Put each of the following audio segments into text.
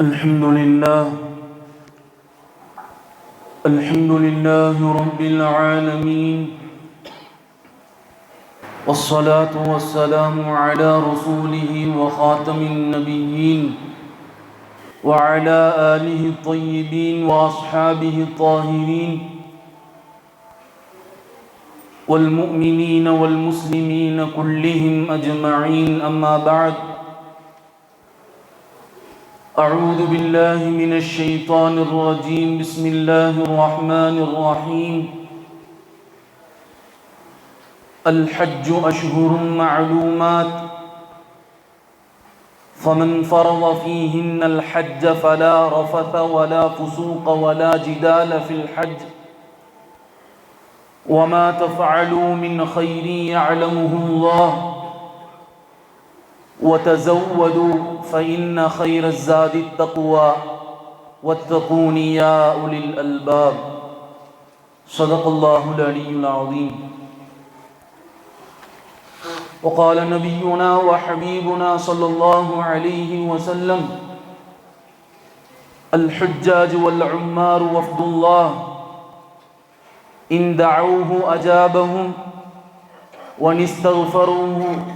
الحمد لله الحمد لله رب العالمين والصلاة والسلام على رسوله وخاتم النبيين وعلى آله الطيبين وأصحابه الطاهرين والمؤمنين والمسلمين كلهم أجمعين. أما بعد أعوذ بالله من الشيطان الرجيم. بسم الله الرحمن الرحيم. الحج أشهر معلومات. فمن فرض فيهن الحج فلا رفث ولا فسوق ولا جدال في الحج. وما تفعلوا من خير يعلمه الله. وتزودوا فإن خير الزاد التقوى واتقون يا أولي الألباب. صدق الله العلي العظيم. وقال نبينا وحبيبنا صلى الله عليه وسلم الحجاج والعمار وفد الله. إن دعوه أجابهم وإن استغفروه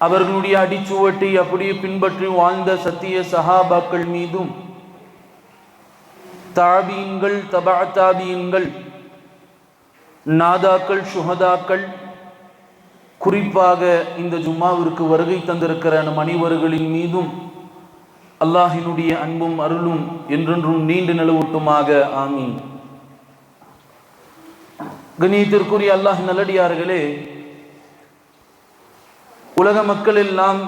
அவர்களுடைய அடிச்சுவட்டை அப்படியே பின்பற்றி வாழ்ந்த சத்திய சஹாபாக்கள் மீதும் தாபீன்கள் தபா தாபீன்கள் நாதாக்கள் சுஹதாக்கள் குறிப்பாக இந்த ஜும்மாவிற்கு வருகை தந்திருக்கிற நம் அனைவர்களின் மீதும் அல்லாஹினுடைய அன்பும் அருளும் என்றென்றும் நீண்டு நிலவட்டுமாக. ஆமீன். கணியத்திற்குரிய அல்லாஹ் நல்லடியார்களே உலக மக்கள் எல்லாம்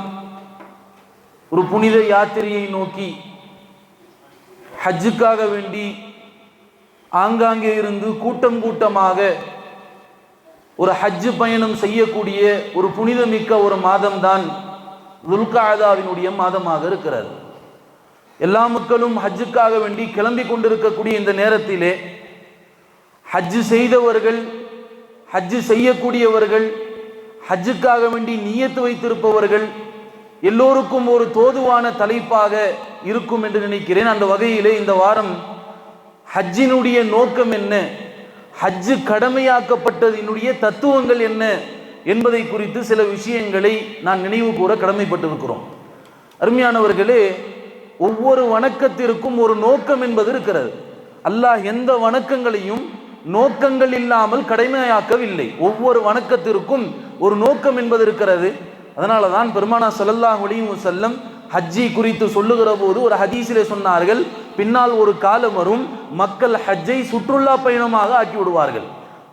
ஒரு புனித யாத்திரையை நோக்கி ஹஜ்ஜுக்காக வேண்டி ஆங்காங்கே இருந்து கூட்டம் கூட்டமாக ஒரு ஹஜ்ஜு பயணம் செய்யக்கூடிய ஒரு புனிதமிக்க ஒரு மாதம்தான் துல்காதாவினுடைய மாதமாக இருக்கிறது. எல்லா மக்களும் ஹஜ்ஜுக்காக வேண்டி கிளம்பி கொண்டிருக்கக்கூடிய இந்த நேரத்திலே ஹஜ்ஜு செய்தவர்கள் ஹஜ்ஜு செய்யக்கூடியவர்கள் ஹஜ்ஜுக்காக வேண்டி நியத்து வைத்திருப்பவர்கள் எல்லோருக்கும் ஒரு தோதுவான தலைப்பாக இருக்கும் என்று நினைக்கிறேன். அந்த வகையிலே இந்த வாரம் ஹஜ்ஜினுடைய நோக்கம் என்ன? ஹஜ்ஜு கடமையாக்கப்பட்டதினுடைய தத்துவங்கள் என்ன? என்பதை குறித்து சில விஷயங்களை நான் நினைவு கூற கடமைப்பட்டிருக்கிறோம். அருமையானவர்களே ஒவ்வொரு வணக்கத்திற்கும் ஒரு நோக்கம் என்பது இருக்கிறது. அல்லாஹ் எந்த வணக்கங்களையும் நோக்கங்கள் இல்லாமல் கடமையாக்கவில்லை. ஒவ்வொரு வணக்கத்திற்கும் ஒரு நோக்கம் என்பது இருக்கிறது. அதனால தான் பெருமானா சல்லல்லா ஒளியும் செல்லம் ஹஜ்ஜி குறித்து சொல்லுகிற போது ஒரு ஹதீஸிலே சொன்னார்கள் பின்னால் ஒரு காலம் வரும் மக்கள் ஹஜ்ஜை சுற்றுலா பயணமாக ஆக்கி விடுவார்கள்.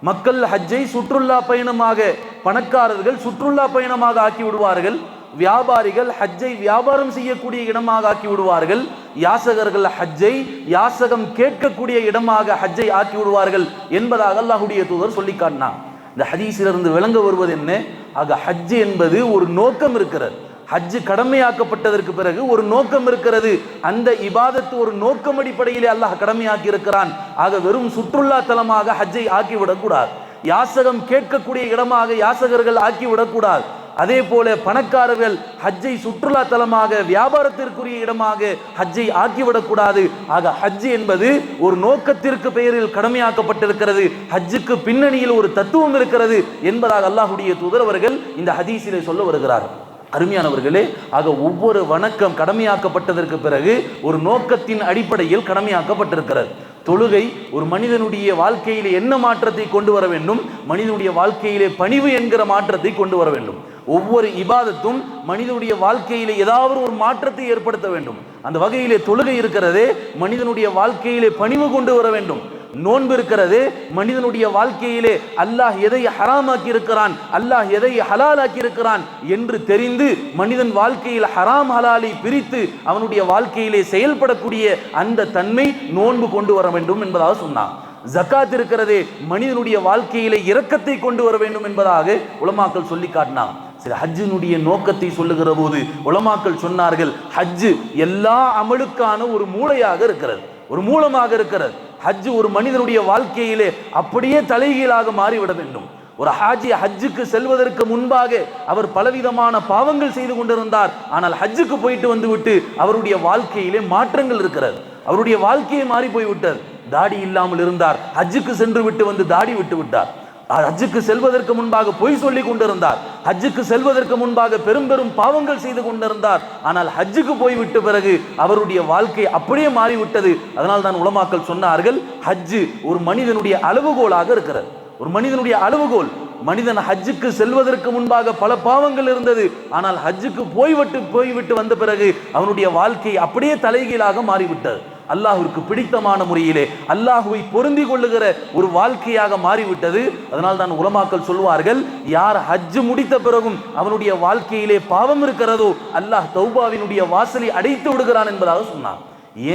மக்கள் ஹஜ்ஜை சுற்றுலா பயணமாக பணக்காரர்கள் சுற்றுலா பயணமாக ஆக்கி விடுவார்கள். வியாபாரிகள் ஹஜ்ஜை வியாபாரம் செய்யக்கூடிய இடமாக ஆக்கி விடுவார்கள் யாசகர்கள் ஹஜ்ஜை யாசகம் கேட்கக்கூடிய இடமாக ஹஜ்ஜை ஆக்கி விடுவார்கள் என்பதாக அல்லாஹுடைய தூதர் சொல்லி காட்டினார் இந்த ஹதீஸிலிருந்து விளங்க வருவது என்ன? ஆக ஹஜ்ஜு என்பது ஒரு நோக்கம் இருக்கிறது. ஹஜ்ஜு கடமையாக்கப்பட்டதற்கு பிறகு ஒரு நோக்கம் இருக்கிறது. அந்த இபாதத்து ஒரு நோக்கம் அடிப்படையிலே அல்லாஹ் கடமையாக்கி இருக்கிறான் ஆக வெறும் சுற்றுலா தலமாக ஹஜ்ஜை ஆக்கிவிடக்கூடாது. யாசகம் கேட்கக்கூடிய இடமாக யாசகர்கள் ஆக்கிவிடக்கூடாது. அதே போல பணக்காரர்கள் ஹஜ்ஜை சுற்றுலா தலமாக வியாபாரத்திற்குரிய இடமாக ஹஜ்ஜை ஆக்கிவிடக்கூடாது. ஆக ஹஜ் என்பது ஒரு நோக்கத்திற்கு பெயரில் கடமையாக்கப்பட்டிருக்கிறது. ஹஜ்ஜுக்கு பின்னணியில் ஒரு தத்துவம் இருக்கிறது என்பதாக அல்லாஹுடைய தூதர் அவர்கள் இந்த ஹதீஸிலே சொல்ல வருகிறார்கள் அருமையானவர்களே ஆக ஒவ்வொரு வணக்கம் கடமையாக்கப்பட்டதற்கு பிறகு ஒரு நோக்கத்தின் அடிப்படையில் கடமையாக்கப்பட்டிருக்கிறது. தொழுகை ஒரு மனிதனுடைய வாழ்க்கையிலே என்ன மாற்றத்தை கொண்டு வர வேண்டும்? மனிதனுடைய வாழ்க்கையிலே பணிவு என்கிற மாற்றத்தை கொண்டு வர வேண்டும். ஒவ்வொரு இபாதத்தும் மனிதனுடைய வாழ்க்கையிலே ஏதாவது ஒரு மாற்றத்தை ஏற்படுத்த வேண்டும். அந்த வகையிலே தொழுகை இருக்கிறதே மனிதனுடைய வாழ்க்கையிலே பணிவு கொண்டு வர வேண்டும். நோன்பு இருக்கிறது மனிதனுடைய வாழ்க்கையிலே அல்லாஹ் எதை ஹராமாக்கி இருக்கிறான் அல்லாஹ் எதை ஹலாலாக்கி இருக்கிறான் என்று தெரிந்து மனிதன் வாழ்க்கையில் ஹராம் ஹலாலை பிரித்து அவனுடைய வாழ்க்கையிலே செயல்படக்கூடிய அந்த தன்மை நோன்பு கொண்டு வர வேண்டும் என்பதாக சொன்னான். ஜக்காத் இருக்கிறதே மனிதனுடைய வாழ்க்கையிலே இரக்கத்தை கொண்டு வர வேண்டும் என்பதாக உலமாக்கள் சொல்லி காட்டினான். சரி ஹஜ்ஜினுடைய நோக்கத்தை சொல்லுகிற போது உலமாக்கள் சொன்னார்கள் ஹஜ்ஜு எல்லா அமலுக்கான ஒரு மூளையாக இருக்கிறது ஒரு மூலமாக இருக்கிறது. ஹஜ்ஜு ஒரு மனிதனுடைய வாழ்க்கையிலே அப்படியே தலைகீழாக மாறிவிட வேண்டும் ஒரு ஹாஜி ஹஜ்ஜுக்கு செல்வதற்கு முன்பாக அவர் பலவிதமான பாவங்கள் செய்து கொண்டிருந்தார். ஆனால் ஹஜ்ஜுக்கு போயிட்டு வந்துவிட்டு அவருடைய வாழ்க்கையிலே மாற்றங்கள் இருக்கிறது. அவருடைய வாழ்க்கையை மாறி போய்விட்டது தாடி இல்லாமல் இருந்தார். ஹஜ்ஜுக்கு சென்று விட்டு வந்து தாடி விட்டு விட்டார். ஹஜ்ஜுக்கு செல்வதற்கு முன்பாக பொய் சொல்லி கொண்டிருந்தார். ஹஜ்ஜுக்கு செல்வதற்கு முன்பாக பெரும் பெரும் பாவங்கள் செய்து கொண்டிருந்தார். ஆனால் ஹஜ்ஜுக்கு போய்விட்ட பிறகு அவருடைய வாழ்க்கை அப்படியே மாறிவிட்டது. அதனால் தான் உலமாக்கல் சொன்னார்கள் ஹஜ்ஜு ஒரு மனிதனுடைய அளவுகோலாக இருக்கிறது. ஒரு மனிதனுடைய அளவுகோல் மனிதன் ஹஜ்ஜுக்கு செல்வதற்கு முன்பாக பல பாவங்கள் இருந்தது. ஆனால் ஹஜ்ஜுக்கு போய்விட்டு போய்விட்டு வந்த பிறகு அவனுடைய வாழ்க்கை அப்படியே தலைகீழாக மாறிவிட்டது. அல்லாஹுவிற்கு பிடித்தமான முறையிலே அல்லாஹுவை பொருந்தி கொள்ளுகிற ஒரு வாழ்க்கையாக மாறிவிட்டது. அதனால் தான் உலமாக்கள் சொல்வார்கள் யார் ஹஜ்ஜு முடித்த பிறகும் அவனுடைய வாழ்க்கையிலே பாவம் இருக்கிறதோ அல்லாஹ் தௌபாவினுடைய வாசலை அடைத்து விடுகிறான் என்பதாக சொன்னான்.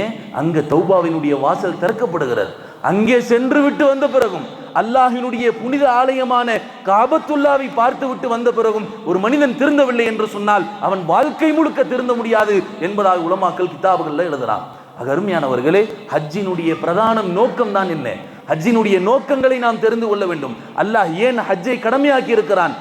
ஏன்? அங்கு தௌபாவினுடைய வாசல் திறக்கப்படுகிறது. அங்கே சென்று விட்டு வந்த பிறகும் அல்லாஹினுடைய புனித ஆலயமான காபத்துல்லாவை பார்த்து விட்டு வந்த பிறகும் ஒரு மனிதன் திருந்தவில்லை என்று சொன்னால் அவன் வாழ்க்கை முழுக்க திருந்த முடியாது என்பதாக உலமாக்கல் கிதாபுகளில் எழுதுகிறான். அருமையானவர்களே ஹஜ்ஜினுடைய பிரதான நோக்கம் தான் என்ன? ஹஜ்ஜினுடைய நோக்கங்களை நாம் தெரிந்து கொள்ள வேண்டும். அல்லாஹ் ஏன் ஹஜ்ஜை கடமையாக்கி இருக்கிறான்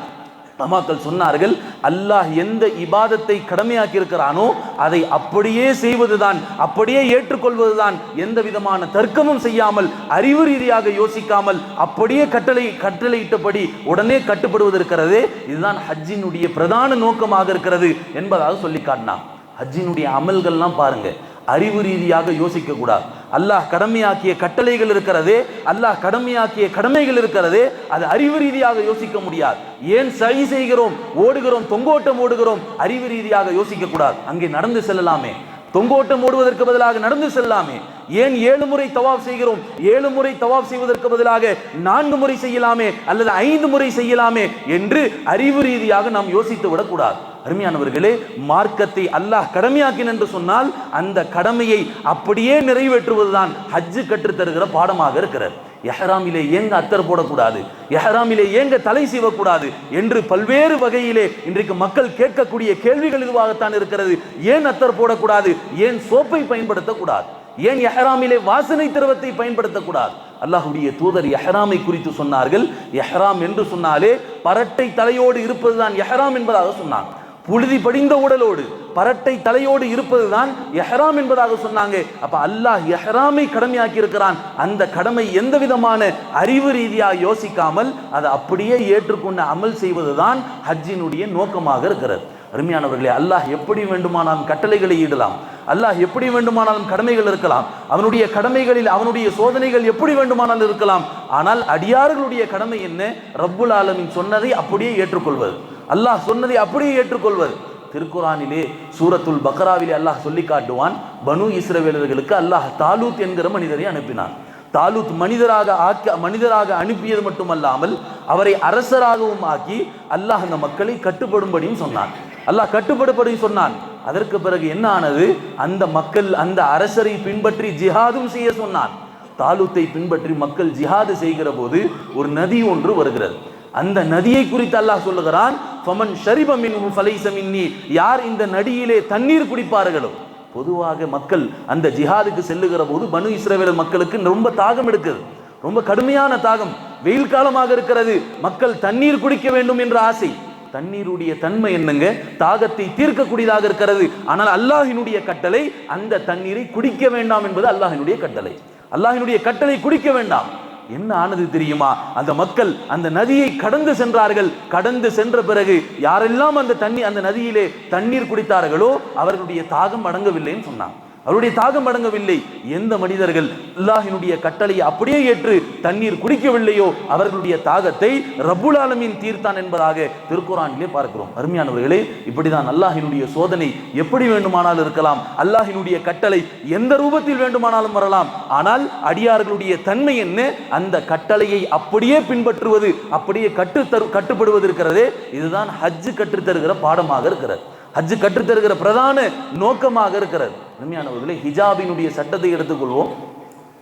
தமாக்கள் சொன்னார்கள் அல்லாஹ் எந்த இபாதத்தை கடமையாக்கி இருக்கிறானோ அதை அப்படியே செய்வதுதான் அப்படியே ஏற்றுக்கொள்வதுதான். எந்த விதமான தர்க்கமும் செய்யாமல் அறிவு ரீதியாக யோசிக்காமல் அப்படியே கட்டளை கட்டளையிட்டபடி உடனே கட்டுப்படுவது இருக்கிறதே இதுதான் ஹஜ்ஜினுடைய பிரதான நோக்கமாக இருக்கிறது என்பதாக சொல்லி காட்டினான். ஹஜ்ஜினுடைய அமல்கள்லாம் பாருங்கள் அறிவு ரீதியாக யோசிக்க கூடாது. அல்லாஹ் கடமையாக்கிய கட்டளைகள் இருக்கிறதே அல்லாஹ் கடமையாக்கிய கடமைகள் இருக்கிறதே அது அறிவு ரீதியாக யோசிக்க முடியாது. ஏன் சரி செய்கிறோம்? ஓடுகிறோம் தொங்கோட்டம் ஓடுகிறோம்? அறிவு ரீதியாக யோசிக்க கூடாது. அங்கே நடந்து செல்லலாமே. தொங்கோட்டம் ஓடுவதற்கு பதிலாக நடந்து செல்லாமே ஏன் ஏழு முறை தவாப் செய்கிறோம்? ஏழு முறை தவாப் செய்வதற்கு பதிலாக நான்கு முறை செய்யலாமே அல்லது ஐந்து முறை செய்யலாமே என்று அறிவு ரீதியாக நாம் யோசித்து விடக்கூடாது அருமையானவர்களே மார்க்கத்தை அல்லாஹ் கடமையாக்கின் என்று சொன்னால் அந்த கடமையை அப்படியே நிறைவேற்றுவதுதான் ஹஜ்ஜு கற்றுத்தருகிற பாடமாக இருக்கிறது. எஹராமிலே ஏங்க அத்தர் போடக்கூடாது? எஹராமிலே ஏங்க தலை சீவக்கூடாது? என்று பல்வேறு வகையிலே இன்றைக்கு மக்கள் கேட்கக்கூடிய கேள்விகள் இதுவாகத்தான் இருக்கிறது. ஏன் அத்தர் போடக்கூடாது? ஏன் சோப்பை பயன்படுத்தக்கூடாது? ஏன் எஹராமிலே வாசனை திரவத்தை பயன்படுத்தக்கூடாது? அல்லாஹுடைய தூதர் எஹராமை குறித்து சொன்னார்கள். எஹராம் என்று சொன்னாலே பரட்டை தலையோடு இருப்பதுதான் எஹராம் என்பதாக சொன்னாங்க. புழுதி படிந்த உடலோடு பரட்டை தலையோடு இருப்பதுதான் எஹ்ராம் என்பதாக சொன்னாங்க. அப்ப அல்லாஹ் எஹ்ராமை கடமையாக்கி இருக்கிறான் அந்த கடமை எந்த விதமான அறிவு ரீதியாக யோசிக்காமல் அதை அப்படியே ஏற்றுக்கொண்டு அமல் செய்வதுதான் ஹஜ்ஜினுடைய நோக்கமாக இருக்கிறது. அருமையானவர்களே அல்லாஹ் எப்படி வேண்டுமானாலும் கட்டளைகளை ஈடலாம். அல்லாஹ் எப்படி வேண்டுமானாலும் கடமைகள் இருக்கலாம். அவனுடைய கடமைகளில் அவனுடைய சோதனைகள் எப்படி வேண்டுமானாலும் இருக்கலாம். ஆனால் அடியார்களுடைய கடமை என்ன? ரப்புல் ஆலமின் சொன்னதை அப்படியே ஏற்றுக்கொள்வது. அல்லாஹ் சொன்னதை அப்படியே ஏற்றுக்கொள்வது. திருக்குரானிலே சூரத்துல் பக்ராவிலே அல்லாஹ் சொல்லி காட்டுவான் பனு இஸ்ரவேலர்களுக்கு அல்லாஹ் தாலூத் என்கிற மனிதரை அனுப்பினான். தாலூத் மனிதராக ஆக்க மனிதராக அனுப்பியது மட்டுமல்லாமல் அவரை அரசராகவும் ஆக்கி அல்லாஹ் அந்த மக்களை கட்டுப்படும்படியும் சொன்னான். அல்லாஹ் கட்டுப்படுபடியும் சொன்னான். அதற்கு பிறகு என்ன ஆனது? அந்த மக்கள் அந்த அரசரை பின்பற்றி ஜிஹாதும் செய்ய சொன்னான். தாலூத்தை பின்பற்றி மக்கள் ஜிஹாது செய்கிற போது ஒரு நதி ஒன்று வருகிறது. அந்த நதியை குறித்து அல்லாஹ் சொல்லுகிறான் ஃபமன் ஷரிபமின் யார் இந்த நதியிலே தண்ணீர் குடிப்பார்களோ? பொதுவாக மக்கள் அந்த ஜிஹாதுக்கு செல்லுகிற போது பனு இஸ்ரவேல் மக்களுக்கு ரொம்ப தாகம் எடுக்குது. ரொம்ப கடுமையான தாகம். வெயில் காலமாக இருக்கிறது. மக்கள் தண்ணீர் குடிக்க வேண்டும் என்ற ஆசை. தண்ணீருடைய தன்மை என்னங்க? தாகத்தை தீர்க்கக்கூடியதாக இருக்கிறது. ஆனால் அல்லாஹினுடைய கட்டளை அந்த தண்ணீரை குடிக்க வேண்டாம் என்பது அல்லாஹினுடைய கட்டளை. அல்லாஹினுடைய கட்டளை குடிக்க வேண்டாம். என்ன ஆனது தெரியுமா? அந்த மக்கள் அந்த நதியை கடந்து சென்றார்கள். கடந்து சென்ற பிறகு யாரெல்லாம் அந்த தண்ணி அந்த நதியிலே தண்ணீர் குடித்தார்களோ அவர்களுடைய தாகம் அடங்கவில்லைன்னு சொன்னாங்க. அவருடைய தாகம் அடங்கவில்லை. எந்த மனிதர்கள் அல்லாஹினுடைய கட்டளையை அப்படியே ஏற்று தண்ணீர் குடிக்கவில்லையோ அவர்களுடைய தாகத்தை ரபுல் ஆலமீன் தீர்த்தான் என்பதாக திருக்குறானிலே பார்க்கிறோம். அருமையானவர்களே இப்படிதான் அல்லாஹினுடைய சோதனை எப்படி வேண்டுமானாலும் இருக்கலாம். அல்லாஹினுடைய கட்டளை எந்த ரூபத்தில் வேண்டுமானாலும் வரலாம். ஆனால் அடியார்களுடைய தன்மை என்ன? அந்த கட்டளையை அப்படியே பின்பற்றுவது அப்படியே கட்டு தரு கட்டுப்படுவது இருக்கிறதே. இதுதான் ஹஜ்ஜு கற்றுத்தருகிற பாடமாக இருக்கிறது. ஹஜ்ஜு கற்றுத்தருகிற பிரதான நோக்கமாக இருக்கிறது. அருமையானவர்களே ஹிஜாபினுடைய சட்டத்தை எடுத்துக்கொள்வோம்.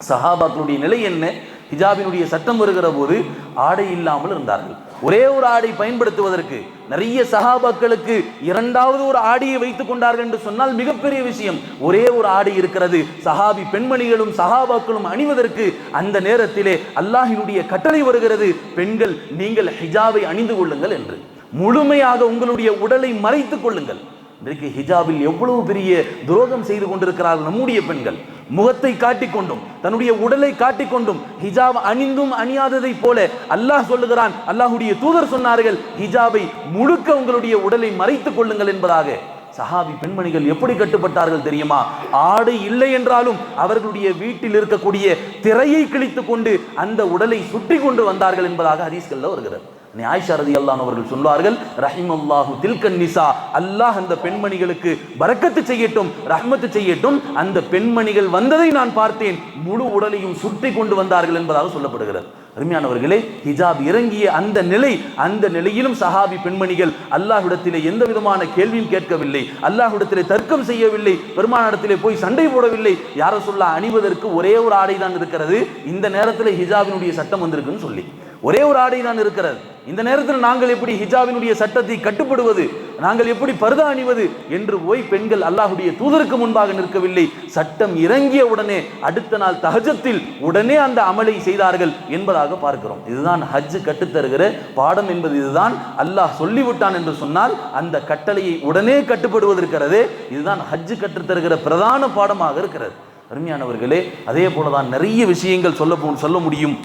சஹாபாக்களுடைய நிலை என்ன? ஹிஜாபினுடைய சட்டம் வருகிற போது ஆடை இல்லாமல் இருந்தார்கள். ஒரே ஒரு ஆடை பயன்படுத்துவதற்கு நிறைய சகாபாக்களுக்கு இரண்டாவது ஒரு ஆடையை வைத்துக் கொண்டார்கள் என்று சொன்னால் மிகப்பெரிய விஷயம். ஒரே ஒரு ஆடை இருக்கிறது. சஹாபி பெண்மணிகளும் சஹாபாக்களும் அணிவதற்கு அந்த நேரத்திலே அல்லாஹினுடைய கட்டளை வருகிறது. பெண்கள் நீங்கள் ஹிஜாபை அணிந்து கொள்ளுங்கள் என்று. முழுமையாக உங்களுடைய உடலை மறைத்துக் கொள்ளுங்கள். இன்றைக்கு ஹிஜாபில் எவ்வளவு பெரிய துரோகம் செய்து கொண்டிருக்கிறார்கள் நம்முடைய பெண்கள். முகத்தை காட்டிக்கொண்டும் தன்னுடைய உடலை காட்டிக்கொண்டும் ஹிஜாப் அணிந்தும் அணியாததை போல அல்லாஹ் சொல்லுகிறான் அல்லாஹுடைய தூதர் சொன்னார்கள் ஹிஜாபை முழுக்க உங்களுடைய உடலை மறைத்துக் கொள்ளுங்கள் என்பதாக. சஹாபி பெண்மணிகள் எப்படி கட்டுப்பட்டார்கள் தெரியுமா? ஆடை இல்லை என்றாலும் அவர்களுடைய வீட்டில் இருக்கக்கூடிய திரையை கிழித்துக் கொண்டு அந்த உடலை சுற்றி கொண்டு வந்தார்கள் என்பதாக ஹதீஸ்கள்ல வருகிறது. ஆயிஷா ரதி அல்லான் அவர்கள் சொல்வார்கள் ரஹிமல்லாஹு தில்கன் நிசா. அல்லாஹ் அந்த பெண்மணிகளுக்கு பரக்கத்து செய்யட்டும் ரஹ்மத்து செய்யட்டும். அந்த பெண்மணிகள் வந்ததை நான் பார்த்தேன். முழு உடலையும் சுற்றி கொண்டு வந்தார்கள் என்பதாக சொல்லப்படுகிறது. அருமையானவர்களே ஹிஜாப் இறங்கிய அந்த நிலை அந்த நிலையிலும் சஹாபி பெண்மணிகள் அல்லாஹ்விடத்திலே எந்த விதமான கேள்வியும் கேட்கவில்லை. அல்லாஹ்விடத்திலே தர்க்கம் செய்யவில்லை. பெருமானிடத்திலே போய் சண்டை போடவில்லை. யார சொல்ல அணிவதற்கு ஒரே ஒரு ஆடை தான் இருக்கிறது. இந்த நேரத்தில் ஹிஜாபினுடைய சட்டம் வந்திருக்குன்னு சொல்லி. ஒரே ஒரு ஆடை தான் இருக்கிறது. இந்த நேரத்தில் நாங்கள் எப்படி ஹிஜாபினுடைய சட்டத்தை கட்டுப்படுவது நாங்கள் எப்படி பருதா அணிவது என்று போய் பெண்கள் அல்லாஹுடைய தூதருக்கு முன்பாக நிற்கவில்லை. சட்டம் இறங்கிய உடனே அடுத்த நாள் தஹஜத்தில் உடனே அந்த அமலை செய்தார்கள் என்பதாக பார்க்கிறோம். இதுதான் ஹஜ் கட்டுத்தருகிற பாடம் என்பது. இதுதான் அல்லாஹ் சொல்லிவிட்டான் என்று சொன்னால் அந்த கட்டளையை உடனே கட்டுப்படுவதற்கிறது இதுதான் ஹஜ் கற்றுத்தருகிற பிரதான பாடமாக இருக்கிறது. அருமையானவர்களே அதே போலதான் நிறைய விஷயங்கள் சொல்ல சொல்ல முடியும்.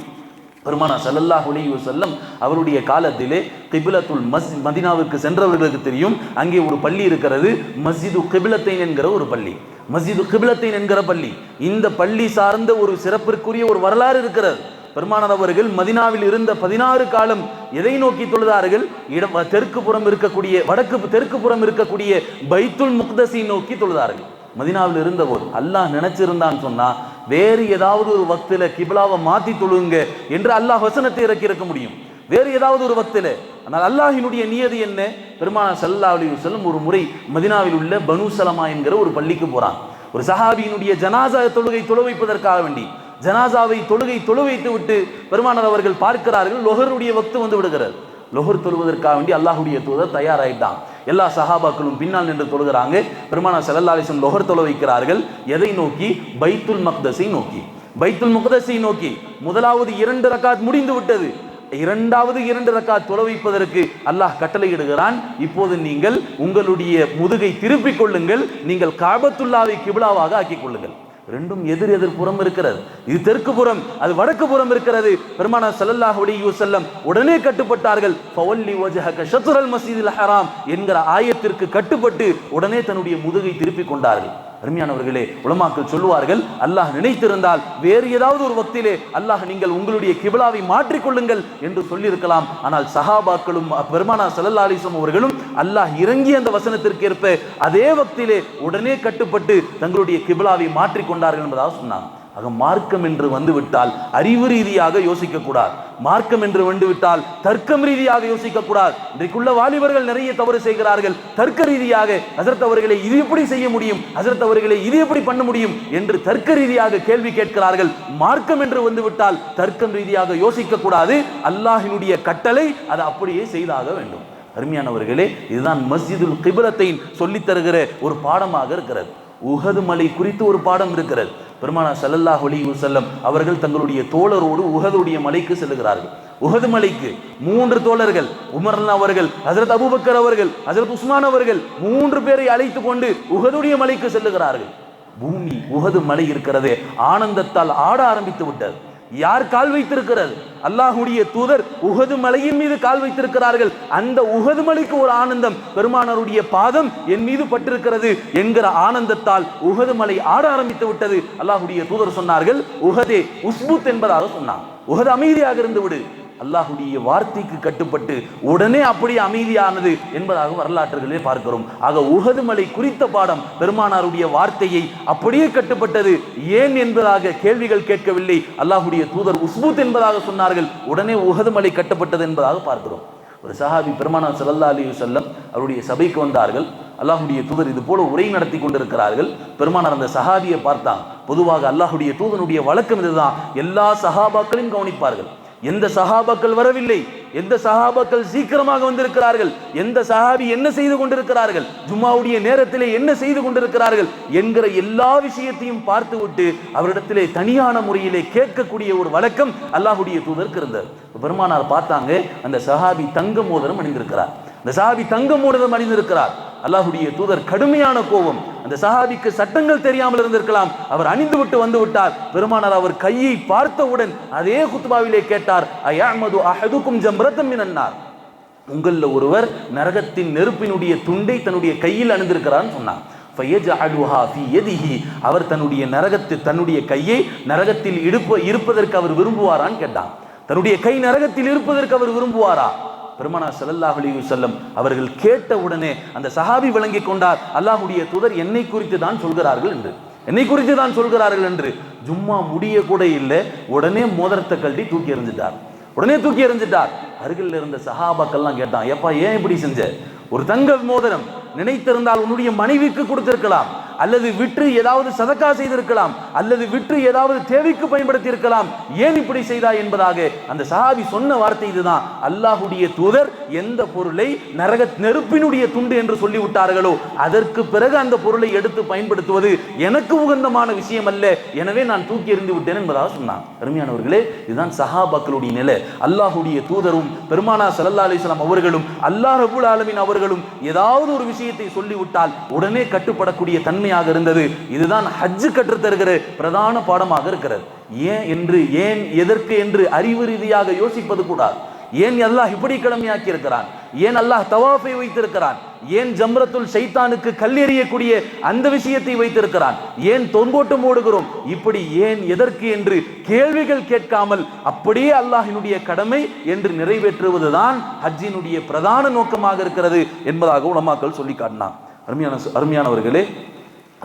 பெருமானா சல்லல்லா அலைஹி செல்லம் அவருடைய காலத்திலே கிபிலத்துல் மஸ் மதினாவுக்கு சென்றவர்களுக்கு தெரியும். அங்கே ஒரு பள்ளி இருக்கிறது. மஸ்ஜிது கிபிலத்தைன் என்கிற ஒரு பள்ளி. மஸ்ஜிது கிபிலத்தைன் என்கிற பள்ளி. இந்த பள்ளி சார்ந்த ஒரு சிறப்பிற்குரிய ஒரு வரலாறு இருக்கிறது. பெருமானார் அவர்கள் மதினாவில் இருந்த பதினாறு காலம் எதை நோக்கி தொழுதார்கள்? இடம் தெற்கு புறம் இருக்கக்கூடிய வடக்கு தெற்கு புறம் இருக்கக்கூடிய பைத்துல் முக்தசி நோக்கி தொழுதார்கள். மதினாவில் இருந்தபோது அல்லாஹ் நினைச்சிருந்தான்னு சொன்னா வேறு ஏதாவது ஒரு வக்தில கிபிலாவை மாத்தி தொழுங்க என்று அல்லாஹ் வசனத்தை இறக்கி இருக்க முடியும். வேறு ஏதாவது ஒரு வக்தில. ஆனால் அல்லாஹினுடைய நியதி என்ன? பெருமானா சல்லா அலி செல்லும் ஒரு முறை மதினாவில் உள்ள பனு சலமா என்கிற ஒரு பள்ளிக்கு போறான். ஒரு சஹாபியினுடைய ஜனாசா தொழுகை தொழு வைப்பதற்காக வேண்டி ஜனாசாவை தொழுகை தொழு வைத்து விட்டு பெருமானார் அவர்கள் பார்க்கிறார்கள் லொஹருடைய வக்து வந்து விடுகிறது லொஹர் தொழுவதற்காக வேண்டி அல்லாஹுடைய தூதர் தயாராயிட்டான். எல்லா சஹாபாக்களும் பின்னால் நின்று தொழுகிறாங்க. பெருமானா சல்லா அலிஸ்லம் லொஹர் வைக்கிறார்கள். எதை நோக்கி? பைத்துல் மக்தஸை நோக்கி. பைத்துல் முகதஸை நோக்கி. முதலாவது இரண்டு ரக்காத் முடிந்து விட்டது. இரண்டாவது இரண்டு ரக்கா தொலைவிப்பதற்கு அல்லாஹ் கட்டளையிடுகிறான். இப்போது நீங்கள் உங்களுடைய முதுகை திருப்பிக் கொள்ளுங்கள். நீங்கள் காபத்துல்லாவை கிபிலாவாக ஆக்கிக் கொள்ளுங்கள். ரெண்டும் எதிர் எதிர் புறம் இருக்கிறது. இது தெற்கு புறம் அது வடக்கு புறம் இருக்கிறது. பெருமானா சல்லல்லாஹ் அலைஹி செல்லம் உடனே கட்டுப்பட்டார்கள். ஃபவல்லி வஜஹக ஷத்ரல் மசீதில் ஹராம் என்கிற ஆயத்திற்கு கட்டுப்பட்டு உடனே தன்னுடைய முதுகை திருப்பிக் கொண்டார்கள். அருமையானவர்களே உலமாக்கள் சொல்லுவார்கள் அல்லாஹ் நினைத்திருந்தால் வேறு ஏதாவது ஒரு வக்திலே அல்லாஹ் நீங்கள் உங்களுடைய கிபிலாவை மாற்றிக்கொள்ளுங்கள் என்று சொல்லியிருக்கலாம். ஆனால் சஹாபாக்களும் பெருமானா சல்லல்லா அலிஸ்லாம் அவர்களும் அல்லாஹ் இறங்கிய அந்த வசனத்திற்கு ஏற்ப அதே வக்திலே உடனே கட்டுப்பட்டு தங்களுடைய கிபிலாவை மாற்றிக்கொண்டார்கள் என்பதாக சொன்னாங்க. ஆக மார்க்கம் என்று வந்துவிட்டால் அறிவு ரீதியாக யோசிக்கக்கூடாது மார்க்கம் என்று வந்துவிட்டால் தர்க்கம் ரீதியாக யோசிக்க கூடாது. இன்றைக்குள்ள வாலிபர்கள் நிறைய தவறு செய்கிறார்கள். தர்க்க ரீதியாக ஹசரத் அவர்களை இது எப்படி செய்ய முடியும்? ஹசரத் அவர்களை இது எப்படி பண்ண முடியும்? என்று தர்க்க ரீதியாக கேள்வி கேட்கிறார்கள். மார்க்கம் என்று வந்துவிட்டால் தர்க்கம் ரீதியாக யோசிக்கக்கூடாது அல்லாஹினுடைய கட்டளை அதை அப்படியே செய்தாக வேண்டும். அருமையானவர்களே இதுதான் மஸ்ஜிதுல் கிபிலத்தை சொல்லித் தருகிற ஒரு பாடமாக இருக்கிறது. உகது மலை குறித்து ஒரு பாடம் இருக்கிறது. பெருமானா சல்லல்லாஹ் அலி செல்லம் அவர்கள் தங்களுடைய தோழரோடு உகதுடைய மலைக்கு செல்லுகிறார்கள். உகது மலைக்கு மூன்று தோழர்கள் உமர்லா அவர்கள் ஹசரத் அபுபக்கர் அவர்கள் ஹசரத் உஸ்மான் அவர்கள் மூன்று பேரை அழைத்து கொண்டு உகதுடைய மலைக்கு செல்லுகிறார்கள். பூமி உகது மலை இருக்கிறதே ஆனந்தத்தால் ஆட ஆரம்பித்து விட்டது. யார் கால் வைத்திருக்கிறது? அல்லாஹுடைய தூதர் உகது மலையின் மீது கால் வைத்திருக்கிறார்கள். அந்த உகது மலைக்கு ஒரு ஆனந்தம் பெருமானருடைய பாதம் என் மீது பட்டிருக்கிறது என்கிற ஆனந்தத்தால் உகது மலை ஆட ஆரம்பித்து விட்டது. அல்லாஹுடைய தூதர் சொன்னார்கள் உகதே உஸ்புத் என்பதாக சொன்னார் உகது அமைதியாக இருந்து விடு. அல்லாஹுடைய வார்த்தைக்கு கட்டுப்பட்டு உடனே அப்படியே அமைதியானது என்பதாக வரலாற்றுகளே பார்க்கிறோம். ஆக உகது மலை குறித்த பாடம் பெருமானாருடைய வார்த்தையை அப்படியே கட்டுப்பட்டது ஏன் என்பதாக கேள்விகள் கேட்கவில்லை. அல்லாஹுடைய தூதர் உஸ்பூத் என்பதாக சொன்னார்கள். உடனே உகது மலை கட்டப்பட்டது என்பதாக பார்க்கிறோம். ஒரு சஹாபி பெருமானார் சல்லா அலி செல்லம் அவருடைய சபைக்கு வந்தார்கள். அல்லாஹுடைய தூதர் இது போல உரை நடத்தி கொண்டிருக்கிறார்கள். பெருமானார் அந்த சஹாபியை பார்த்தாங்க பொதுவாக அல்லாஹுடைய தூதனுடைய வழக்கம் இதுதான். எல்லா சஹாபாக்களையும் கவனிப்பார்கள். எந்த சஹாபாக்கள் வரவில்லை எந்த சஹாபாக்கள் சீக்கிரமாக வந்திருக்கிறார்கள் எந்த சஹாபி என்ன செய்து கொண்டிருக்கிறார்கள் ஜும்மாவுடைய நேரத்திலே என்ன செய்து கொண்டிருக்கிறார்கள் என்கிற எல்லா விஷயத்தையும் பார்த்து விட்டு அவரிடத்திலே தனியான முறையிலே கேட்கக்கூடிய ஒரு வழக்கம் அல்லாஹுடைய தூதருக்கு இருந்தது. பெருமானார் பார்த்தாங்க அந்த சஹாபி தங்க மோதிரம் அணிந்திருக்கிறார். அந்த சஹாபி தங்கம் மூடதம் அணிந்திருக்கிறார் அல்லாஹ்வுடைய தூதர் கடுமையான கோபம். அந்த சஹாபிக்கு சட்டங்கள் தெரியாமல் இருந்திருக்கலாம். அவர் அணிந்து விட்டு வந்து விட்டார். பெருமானார் அவர் கையை பார்த்தவுடன் அதே குத்துபாவிலே கேட்டார் அயாமது அஹதுக்கும் ஜம்ரத்தம் மினன்னார்? உங்களில் ஒருவர் நரகத்தின் நெருப்பினுடைய துண்டை தன்னுடைய கையில் அணிந்திருக்கிறான்னு சொன்னார். அவர் தன்னுடைய நரகத்து தன்னுடைய கையை நரகத்தில் இடுப்ப இருப்பதற்கு அவர் விரும்புவாரான்னு கேட்டான் தன்னுடைய கை நரகத்தில் இருப்பதற்கு அவர் விரும்புவாரா? பெருமனா செல்லல்லாஹ் அலி செல்லம் அவர்கள் கேட்ட உடனே அந்த சஹாபி விளங்கிக் கொண்டார் அல்லாஹுடைய தூதர் என்னை குறித்து தான் சொல்கிறார்கள் என்று. என்னை குறித்து தான் சொல்கிறார்கள் என்று. ஜும்மா முடிய கூட இல்லை உடனே மோதிரத்தை கல்வி தூக்கி எறிஞ்சிட்டார். உடனே தூக்கி எறிஞ்சிட்டார். அருகில் இருந்த சஹாபாக்கள்லாம் கேட்டான் ஏப்பா ஏன் இப்படி செஞ்ச? ஒரு தங்க மோதிரம் நினைத்திருந்தால் உன்னுடைய மனைவிக்கு கொடுத்திருக்கலாம். அல்லது விற்று ஏதாவது சதக்கா செய்திருக்கலாம். அல்லது விற்று ஏதாவது தேவைக்கு பயன்படுத்தி இருக்கலாம் ஏன் இப்படி செய்தா என்பதாக அந்த சஹாபி சொன்ன வார்த்தை இதுதான். அல்லாஹுடைய தூதர் எந்த பொருளை நரக நெருப்பினுடைய துண்டு என்று சொல்லிவிட்டார்களோ அதற்கு பிறகு அந்த பொருளை எடுத்து பயன்படுத்துவது எனக்கு உகந்தமான விஷயம் அல்ல எனவே நான் தூக்கி எறிந்து விட்டேன் என்பதாக சொன்னான். அருமையானவர்களே இதுதான் சஹாபாக்களுடைய நிலை. அல்லாஹுடைய தூதரும் பெருமானா சல்லா அலிஸ்லாம் அவர்களும் அல்லாஹ் ரபுல் ஆலமின் அவர்களும் ஏதாவது ஒரு விஷயம் விஷயத்தை சொல்லிவிட்டால் உடனே கட்டுப்படக்கூடிய தன்மையாக இருந்தது. இதுதான் ஹஜ்ஜு கற்றுத்தருகிற பிரதான பாடமாக இருக்கிறது. ஏன் என்று ஏன் எதற்கு என்று அறிவு ரீதியாக யோசிப்பது கூடாது. ஏன் அல்லாஹ் இப்படி கடமையாக்கி இருக்கிறான் ஏன் அல்லாஹ் தவாஃபை வைத்திருக்கிறான்? ஏன் ஜம்ரத்துல் ஷைத்தானுக்கு கல் எறியக்கூடிய அந்த விஷயத்தை வைத்திருக்கிறான்? ஏன் தொங்கோட்டம் ஓடுகிறோம் இப்படி ஏன் எதற்கு என்று கேள்விகள் கேட்காமல் அப்படியே அல்லாஹினுடைய கடமை என்று நிறைவேற்றுவதுதான் ஹஜ்ஜினுடைய பிரதான நோக்கமாக இருக்கிறது என்பதாக உலமாக்கள் சொல்லி காட்டினான் அருமையான அருமையானவர்களே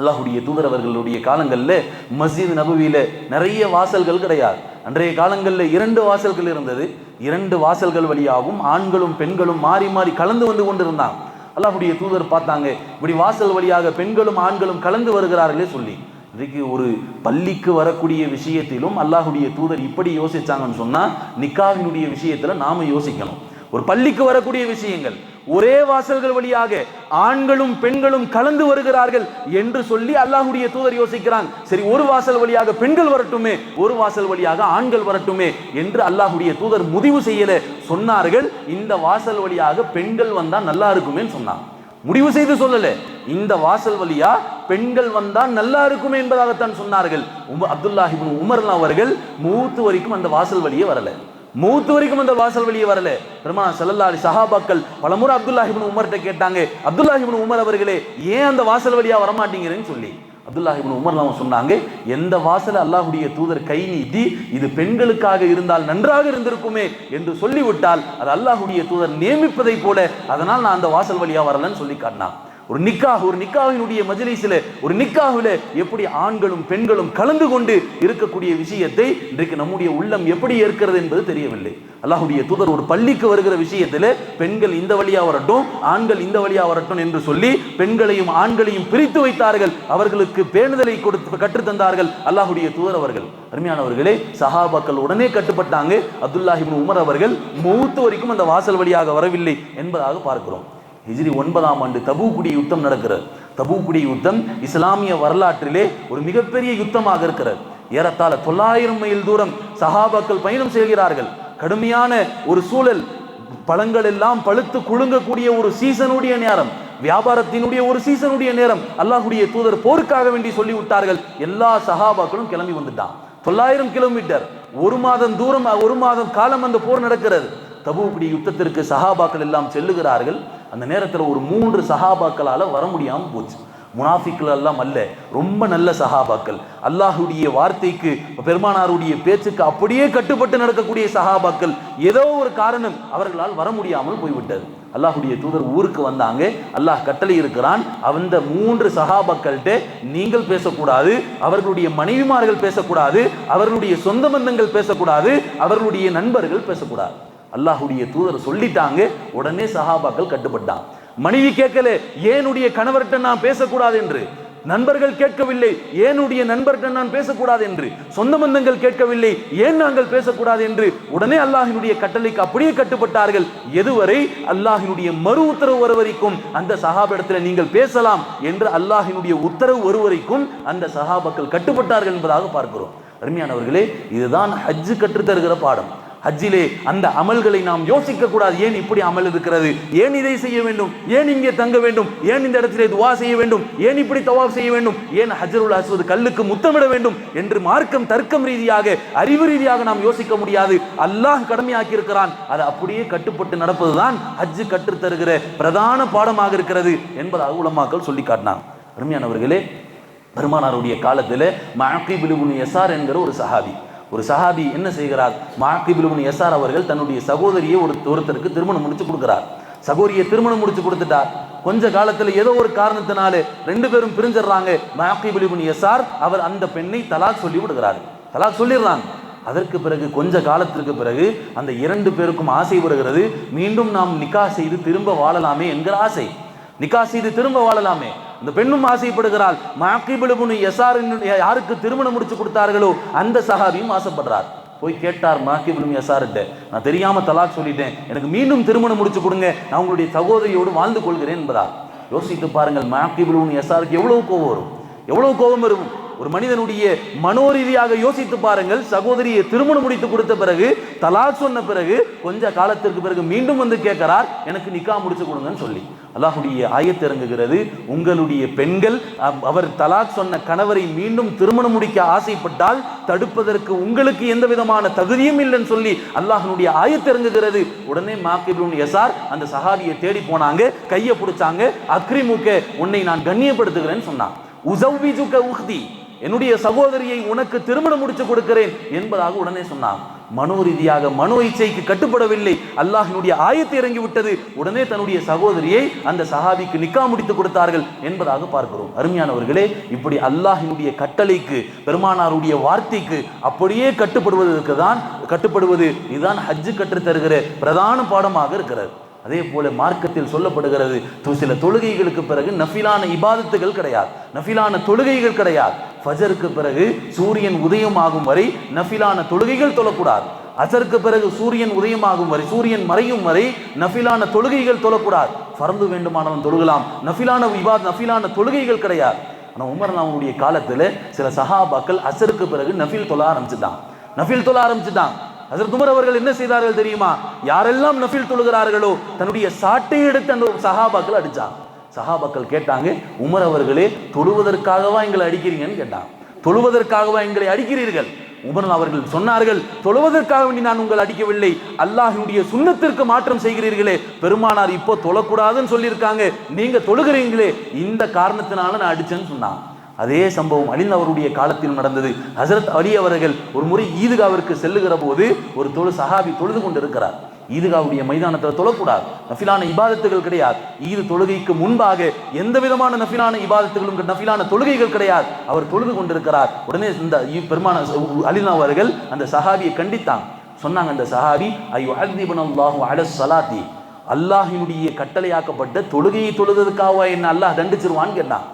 அல்லாஹுடைய தூதர் அவர்களுடைய காலங்களில் மஸ்ஜித் நபுவியில் நிறைய வாசல்கள் கிடையாது. அன்றைய காலங்களில் இரண்டு வாசல்கள் இருந்தது. இரண்டு வாசல்கள் வழியாகவும் ஆண்களும் பெண்களும் மாறி மாறி கலந்து வந்து கொண்டிருந்தாங்க. அல்லாஹுடைய தூதர் பார்த்தாங்க இப்படி வாசல் வழியாக பெண்களும் ஆண்களும் கலந்து வருகிறார்களே சொல்லி. இன்றைக்கு ஒரு பள்ளிக்கு வரக்கூடிய விஷயத்திலும் அல்லாஹுடைய தூதர் இப்படி யோசிச்சாங்கன்னு சொன்னா நிக்காவினுடைய விஷயத்துல நாம யோசிக்கணும். ஒரு பள்ளிக்கு வரக்கூடிய விஷயங்கள் ஒரே வாசல்கள் வழியாக ஆண்களும் பெண்களும் கலந்து வருகிறார்கள் என்று சொல்லி அல்லாஹுடைய தூதர் யோசிக்கிறாங்க சரி ஒரு வாசல் வழியாக பெண்கள் வரட்டுமே ஒரு வாசல் வழியாக ஆண்கள் வரட்டுமே என்று அல்லாஹுடைய தூதர் முடிவு செய்யல. சொன்னார்கள் இந்த வாசல் வழியாக பெண்கள் வந்தா நல்லா இருக்குமேன்னு சொன்னாங்க முடிவு செய்து சொல்லல. இந்த வாசல் வழியா பெண்கள் வந்தா நல்லா இருக்குமே என்பதாகத்தான் சொன்னார்கள். உம அப்துல்லாஹிபின் உமர்லாம் அவர்கள் மூத்து வரைக்கும் அந்த வாசல் வழியே வரல. மூத்து வரைக்கும் அந்த வாசல் வெளியே வரல. பெருமா செல்லல்லாடி சஹாபாக்கள் பலமுறை அப்துல்லாஹிபின் உமர்கிட்ட கேட்டாங்க அப்துல்லாஹிபின் உமர் அவர்களே ஏன் அந்த வாசல் வழியா வரமாட்டீங்கிறேன்னு சொல்லி? அப்துல்லாஹிபின் உமர்லாம் சொன்னாங்க எந்த வாசல அல்லாஹுடைய தூதர் கை நீட்டி இது பெண்களுக்காக இருந்தால் நன்றாக இருந்திருக்குமே என்று சொல்லிவிட்டால் அது அல்லாஹுடைய தூதர் நியமிப்பதை போல அதனால் நான் அந்த வாசல் வழியா வரலன்னு சொல்லி காட்டினான். ஒரு நிக்காஹ் ஒரு நிக்காவினுடைய மஜ்லிஸில் ஒரு நிக்காஹில் எப்படி ஆண்களும் பெண்களும் கலந்து கொண்டு இருக்கக்கூடிய விஷயத்தை இன்றைக்கு நம்முடைய உள்ளம் எப்படி ஏற்கிறது என்பது தெரியவில்லை. அல்லாஹுடைய தூதர் ஒரு பள்ளிக்கு வருகிற விஷயத்தில் பெண்கள் இந்த வழியா வரட்டும் ஆண்கள் இந்த வழியா வரட்டும் என்று சொல்லி பெண்களையும் ஆண்களையும் பிரித்து வைத்தார்கள். அவர்களுக்கு பேணுதலை கொடுத்து கற்றுத்தந்தார்கள் அல்லாஹுடைய தூதர் அவர்கள். அருமையானவர்களே சஹாபாக்கள் உடனே கட்டுப்பட்டாங்க. அப்துல்லாஹிபின் உமர் அவர்கள் மூத்து வரைக்கும் அந்த வாசல் வழியாக வரவில்லை என்பதாக பார்க்கிறோம். ஹிஜ்ரி ஒன்பதாம் ஆண்டு தபூக்குடி யுத்தம் நடக்கிறது தபூக்குடி யுத்தம் இஸ்லாமிய வரலாற்றிலே ஒரு மிகப்பெரிய யுத்தமாக இருக்கிறது. ஏறத்தாழ தொள்ளாயிரம் மைல் தூரம் சஹாபாக்கள் பயணம் செய்கிறார்கள். கடுமையான ஒரு சூழல் பழங்கள் எல்லாம் பழுத்து குழுங்கக்கூடிய ஒரு சீசனுடைய நேரம் வியாபாரத்தினுடைய ஒரு சீசனுடைய நேரம் அல்லாஹுடைய தூதர் போருக்காக வேண்டி சொல்லி விட்டார்கள் எல்லா சஹாபாக்களும் கிளம்பி வந்துட்டான் தொள்ளாயிரம் கிலோமீட்டர் ஒரு மாதம் தூரம் ஒரு மாதம் காலம் அந்த போர் நடக்கிறது. தபூக்குடி யுத்தத்திற்கு சஹாபாக்கள் எல்லாம் செல்லுகிறார்கள். அந்த நேரத்தில் ஒரு மூன்று சகாபாக்களால் வர முடியாமல் போச்சு. முனாஃபிக்கள் எல்லாம் அல்ல ரொம்ப நல்ல சஹாபாக்கள். அல்லாஹுடைய வார்த்தைக்கு பெருமானாருடைய பேச்சுக்கு அப்படியே கட்டுப்பட்டு நடக்கக்கூடிய சஹாபாக்கள். ஏதோ ஒரு காரணம் அவர்களால் வர முடியாமல் போய்விட்டது. அல்லாஹுடைய தூதர் ஊருக்கு வந்தாங்க. அல்லாஹ் கட்டளை இருக்கிறான். அந்த மூன்று சகாபாக்கள்கிட்ட நீங்கள் பேசக்கூடாது அவர்களுடைய மனைவிமார்கள் பேசக்கூடாது அவர்களுடைய சொந்த பந்தங்கள் பேசக்கூடாது அவர்களுடைய நண்பர்கள் பேசக்கூடாது. அல்லாஹுடைய தூதர் சொல்லிட்டாங்க உடனே சஹாபாக்கள் கட்டுப்பட்டான் மனைவி கேட்கல ஏனுடைய கணவர்கிட்ட நான் பேசக்கூடாது என்று? நண்பர்கள் கேட்கவில்லை ஏனுடைய நண்பர்கிட்ட நான் பேசக்கூடாது என்று? சொந்த பந்தங்கள் கேட்கவில்லை ஏன் நாங்கள் பேசக்கூடாது என்று? உடனே அல்லாஹினுடைய கட்டளைக்கு அப்படியே கட்டுப்பட்டார்கள். எதுவரை? அல்லாஹினுடைய மறு உத்தரவு வரும் வரைக்கும் அந்த சஹாபிடத்தில் நீங்கள் பேசலாம் என்று அல்லாஹினுடைய உத்தரவு வரும் வரைக்கும் அந்த சஹாபாக்கள் கட்டுப்பட்டார்கள் என்பதாக பார்க்கிறோம். அருமையானவர்களே இதுதான் ஹஜ்ஜு கற்றுத்தருகிற பாடம். ஹஜ்ஜிலே அந்த அமல்களை நாம் யோசிக்க கூடாது ஏன் இப்படி அமல் இருக்கிறது? ஏன் இதை செய்ய வேண்டும்? ஏன் இங்கே தங்க வேண்டும்? ஏன் இந்த இடத்திலே துவா செய்ய வேண்டும்? ஏன் இப்படி தவாப் செய்ய வேண்டும்? ஏன் ஹஜருல் அஸ்வது கல்லுக்கு முத்தமிட வேண்டும் என்று மார்க்கம் தர்க்கம் ரீதியாக அறிவு ரீதியாக நாம் யோசிக்க முடியாது. அல்லாஹ் கடமையாக்கி இருக்கிறான் அது அப்படியே கட்டுப்பட்டு நடப்பதுதான் ஹஜ்ஜு கற்றுத் தருகிற பிரதான பாடமாக இருக்கிறது என்பதாக உலமாக்கள் சொல்லி காட்டினான் அருமையானவர்களே பெருமானாருடைய காலத்தில் மாக்கிபிலுபுன் எசார் என்கிற ஒரு சஹாபி ஒரு சஹாபி என்ன செய்கிறார்? மாக்கிபிலுமன் எஸ்ஆர் அவர்கள் தன்னுடைய சகோதரியை ஒரு ஒருத்தருக்கு திருமணம் முடிச்சு கொடுக்கிறார். சகோதரியை திருமணம் முடிச்சு கொடுத்துட்டார் கொஞ்ச காலத்தில் ஏதோ ஒரு காரணத்தினாலே ரெண்டு பேரும் பிரிஞ்சிடுறாங்க. மாக்கிபிலுபுன் எஸ்ஆர் அவர் அந்த பெண்ணை தலாக் சொல்லி விடுகிறார். தலாக் சொல்லிடுறாங்க அதற்கு பிறகு கொஞ்ச காலத்திற்கு பிறகு அந்த இரண்டு பேருக்கும் ஆசை வருகிறது. மீண்டும் நாம் நிக்கா செய்து திரும்ப வாழலாமே என்கிற ஆசை. நிக்கா செய்து திரும்ப வாழலாமே. இந்த பெண்ணும் ஆசைப்படுகிறாள். மாக்கிபிளுபுனு எசார் யாருக்கு திருமணம் முடிச்சு கொடுத்தார்களோ அந்த சஹாபியும் ஆசைப்படுறார். போய் கேட்டார் மாக்கிபிலும் எசார்கிட்ட நான் தெரியாமல் தலாக் சொல்லிட்டேன். எனக்கு மீண்டும் திருமணம் முடிச்சு கொடுங்க. நான் உங்களுடைய சகோதரியோடு வாழ்ந்து கொள்கிறேன் என்பதா யோசித்து பாருங்கள் மாக்கிபிலும் எசாருக்கு எவ்வளவு கோபம் வரும். எவ்வளவு கோபம் இருக்கும் ஒரு மனிதனுடைய மனோரீதியாக யோசித்து பாருங்கள் சகோதரியை திருமணம் முடித்து கொடுத்த பிறகு தலாக் சொன்ன பிறகு கொஞ்ச காலத்திற்கு பிறகு மீண்டும் வந்து கேட்கிறார் எனக்கு நிக்கா முடிச்சு கொடுங்கன்னு சொல்லி. அல்லாஹுடைய ஆயத்திறங்குகிறது உங்களுடைய பெண்கள் அவர் தலாக் சொன்ன கணவரை மீண்டும் திருமணம் முடிக்க ஆசைப்பட்டால் தடுப்பதற்கு உங்களுக்கு எந்த விதமான தகுதியும் இல்லைன்னு சொல்லி அல்லாஹனுடைய ஆயத்திறங்குகிறது உடனே மாக்கிபுன் எசார் அந்த சஹாபியை தேடி போனாங்க கையை பிடிச்சாங்க அக்ரிமுக்க உன்னை நான் கண்ணியப்படுத்துகிறேன்னு சொன்னான். உசவ்விஜுக உஹ்தி என்னுடைய சகோதரியை உனக்கு திருமணம் முடிச்சு கொடுக்கிறேன் என்பதாக உடனே சொன்னான். மனோ ரீதியாக மனோ இச்சைக்கு கட்டுப்படவில்லை. அல்லாஹினுடைய ஆயத்தை இறங்கி விட்டது உடனே தன்னுடைய சகோதரியை அந்த சஹாபிக்கு நிக்கா முடித்து கொடுத்தார்கள் என்பதாக பார்க்கிறோம். அருமையானவர்களே இப்படி அல்லாஹினுடைய கட்டளைக்கு பெருமானாருடைய வார்த்தைக்கு அப்படியே கட்டுப்படுவதற்கு தான் கட்டுப்படுவது இதுதான் ஹஜ்ஜு கற்று தருகிற பிரதான பாடமாக இருக்கிறது. அதே போல மார்க்கத்தில் சொல்லப்படுகிறது சில தொழுகைகளுக்கு பிறகு நஃபிலான இபாதத்துகள் கிடையாது. நஃபிலான தொழுகைகள் கிடையாது. ஃபஜருக்கு பிறகு சூரியன் உதயமாகும் வரை நஃபிலான தொழுகைகள் தொழக்கூடாது. அசருக்கு பிறகு சூரியன் உதயமாகும் வரை சூரியன் மறையும் வரை நஃபிலான தொழுகைகள் தொழக்கூடாது. பறந்து வேண்டுமானவன் தொழுகலாம். நஃபிலான விவாத் நஃபிலான தொழுகைகள் கிடையாது. ஆனால் உமர் அவனுடைய காலத்தில் சில சஹாபாக்கள் அசருக்கு பிறகு நஃபில் தொழ ஆரம்பிச்சுட்டான் நஃபில் தொழ ஆரம்பிச்சுட்டான் அதற்கு உமர் அவர்கள் என்ன செய்தார்கள் தெரியுமா? யாரெல்லாம் நஃபில் தொழுகிறார்களோ தன்னுடைய சாட்டை எடுத்து அந்த சஹாபாக்கள் அடித்தான் சஹாபாக்கள் கேட்டாங்க உமர் அவர்களே தொழுவதற்காகவா எங்களை அடிக்கிறீங்கன்னு கேட்டாங்க தொழுவதற்காகவா எங்களை அடிக்கிறீர்கள்? உமர் அவர்கள் சொன்னார்கள் தொழுவதற்காக வேண்டி நான் உங்களை அடிக்கவில்லை. அல்லாஹினுடைய சுண்ணத்திற்கு மாற்றம் செய்கிறீர்களே. பெருமானார் இப்போ தொழக்கூடாதுன்னு சொல்லியிருக்காங்க. நீங்க தொழுகிறீங்களே. இந்த காரணத்தினால நான் அடிச்சேன்னு சொன்னான். அதே சம்பவம் அலின் அவருடைய காலத்தில் நடந்தது. ஹசரத் அலி அவர்கள் ஒரு முறை ஈதுகாவிற்கு செல்லுகிற போது ஒரு தொழு சஹாபி தொழுது கொண்டிருக்கிறார். ஈதுகாவுடைய மைதானத்தில் தொழக்கூடாது. நஃபிலான இபாதத்துகள் கிடையாது. ஈது தொழுகைக்கு முன்பாக எந்த விதமான நஃபிலான இபாதத்துகளும் நஃபிலான தொழுகைகள் கிடையாது. அவர் தொழுது கொண்டிருக்கிறார். உடனே இந்த பெருமான அலினா அவர்கள் அந்த சஹாபியை கண்டித்தாங்க. சொன்னாங்க அந்த சஹாபி ஐயோ அல்திபன் அல்லாஹு அல சலாத்தி அல்லாஹினுடைய கட்டளையாக்கப்பட்ட தொழுகையை தொழுதற்காக என்ன அல்லாஹ் தண்டிச்சிருவான்னு கேட்டான்.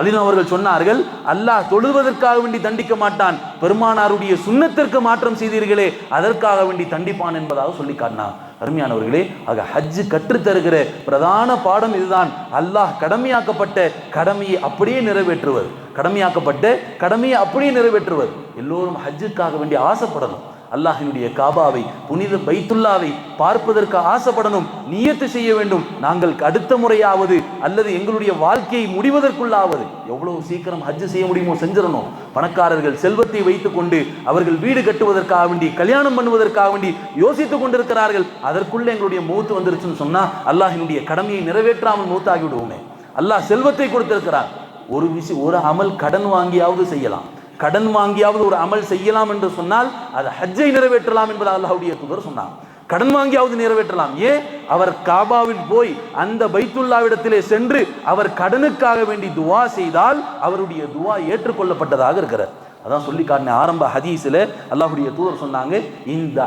அலின் அவர்கள் சொன்னார்கள் அல்லாஹ் தொழுவதற்காக வேண்டி தண்டிக்க மாட்டான். பெருமானாருடைய சுண்ணத்திற்கு மாற்றம் செய்தீர்களே அதற்காக வேண்டி தண்டிப்பான் என்பதாக சொல்லி காட்டினான் அருமையானவர்களே ஆக ஹஜ்ஜு கற்றுத்தருகிற பிரதான பாடம் இதுதான். அல்லாஹ் கடமையாக்கப்பட்ட கடமையை அப்படியே நிறைவேற்றுவது கடமையாக்கப்பட்ட கடமையை அப்படியே நிறைவேற்றுவது எல்லோரும் ஹஜ்ஜுக்காக வேண்டி ஆசைப்படணும். அல்லாஹினுடைய காபாவை புனித பைத்துல்லாவை பார்ப்பதற்கு ஆசைப்படணும் நியத்து செய்ய வேண்டும். நாங்கள் அடுத்த முறையாவது அல்லது எங்களுடைய வாழ்க்கையை முடிவதற்குள்ளாவது எவ்வளவு சீக்கிரம் ஹஜ் செய்ய முடியுமோ செஞ்சிடணும். பணக்காரர்கள் செல்வத்தை வைத்துக்கொண்டு அவர்கள் வீடு கட்டுவதற்காக வேண்டி கல்யாணம் பண்ணுவதற்காக வேண்டி யோசித்துக் கொண்டிருக்கிறார்கள். அதற்குள்ள எங்களுடைய மூத்து வந்துருச்சுன்னு சொன்னா அல்லாஹினுடைய கடமையை நிறைவேற்றாமல் மூத்தாகி விடுவோமே அல்லாஹ் செல்வத்தை கொடுத்திருக்கிறார். ஒரு விஷயம் ஒரு அமல் கடன் வாங்கியாவது செய்யலாம். கடன் வாங்கியாவது ஒரு அமல் செய்யலாம் என்று சொன்னால் அது ஹஜ்ஜை நிறைவேற்றலாம் என்பது அல்லாஹுடைய தூதர் சொன்னார். கடன் வாங்கியாவது நிறைவேற்றலாம். ஏன்? அவர் காபாவில் போய் அந்த பைத்துல்லாவிடத்திலே சென்று அவர் கடனுக்காக வேண்டி துவா செய்தால் அவருடைய துவா ஏற்றுக்கொள்ளப்பட்டதாக இருக்கிறார் அதான் சொல்லி காட்டின ஆரம்ப ஹதீஸில் அல்லாஹுடைய தூதர் சொன்னாங்க இந்த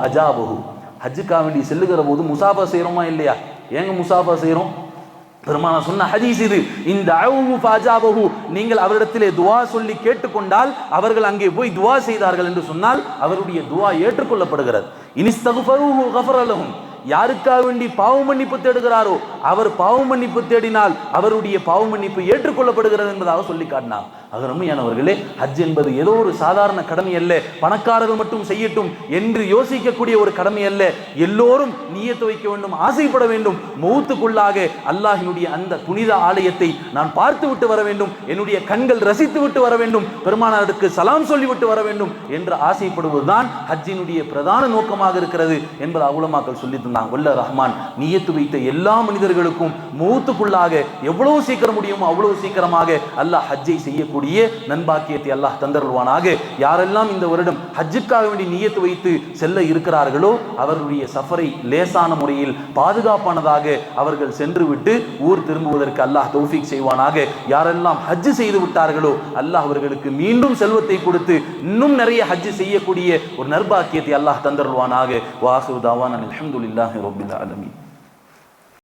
அஜாபஹு ஹஜ்ஜுக்காக வேண்டி செல்லுகிற போது முசாஃபா செய்கிறோமா இல்லையா? ஏங்க முசாஃபா செய்கிறோம் பெருமான சொன்ன ஹதீஸ் இது. இந்த அவுஹு பாஜாபகு நீங்கள் அவரிடத்திலே துவா சொல்லி கேட்டுக்கொண்டால் அவர்கள் அங்கே போய் துவா செய்தார்கள் என்று சொன்னால் அவருடைய துவா ஏற்றுக்கொள்ளப்படுகிறது. இனிஸ்தகுஃபருஹு கஃபரலகும் யாருக்காக வேண்டி பாவ மன்னிப்பு தேடுகிறாரோ அவர் பாவ மன்னிப்பு தேடினால் அவருடைய பாவ மன்னிப்பு ஏற்றுக்கொள்ளப்படுகிறது என்பதாக சொல்லி காட்டினார். அது ரம்மியானவர்களே ஹஜ் என்பது ஏதோ ஒரு சாதாரண கடமை அல்ல. பணக்காரர்கள் மட்டும் செய்யட்டும் என்று யோசிக்கக்கூடிய ஒரு கடமை அல்ல. எல்லோரும் நீயத்து வைக்க வேண்டும் ஆசைப்பட வேண்டும். மௌத்துக்குள்ளாக அல்லாஹினுடைய அந்த புனித ஆலயத்தை நான் பார்த்து விட்டு வர வேண்டும். என்னுடைய கண்கள் ரசித்து விட்டு வர வேண்டும். பெருமானாருக்கு சலாம் சொல்லிவிட்டு வர வேண்டும் என்று ஆசைப்படுவதுதான் ஹஜ்ஜினுடைய பிரதான நோக்கமாக இருக்கிறது என்பது அவுலமாக்கள் சொல்லி தந்தாங்க வல்ல ரஹ்மான் நீயத்து வைத்த எல்லா மனிதர்களுக்கும் மௌத்துக்குள்ளாக எவ்வளவு சீக்கிரம் முடியுமோ அவ்வளவு சீக்கிரமாக அல்லாஹ் ஹஜ்ஜை செய்யக்கூடிய நண்பாக்கியத்தை அல்லாஹ் தந்தருள்வானாக. யாரெல்லாம் இந்த வருடம் ஹஜ்ஜுக்காக வேண்டி நீயத்து வைத்து செல்ல இருக்கிறார்களோ அவர்களுடைய சஃபரை லேசான முறையில் பாதுகாப்பானதாக அவர்கள் சென்று விட்டு ஊர் திரும்புவதற்கு அல்லாஹ் தௌஃபிக் செய்வானாக. யாரெல்லாம் ஹஜ்ஜு செய்து விட்டார்களோ அல்லாஹ் அவர்களுக்கு மீண்டும் செல்வத்தை கொடுத்து இன்னும் நிறைய ஹஜ்ஜு செய்யக்கூடிய ஒரு நர்பாக்கியத்தை அல்லாஹ் தந்தருள்வானாக. வாசுதாவான் தாவான் அல்ஹம்துலில்லாஹி ரப்பில்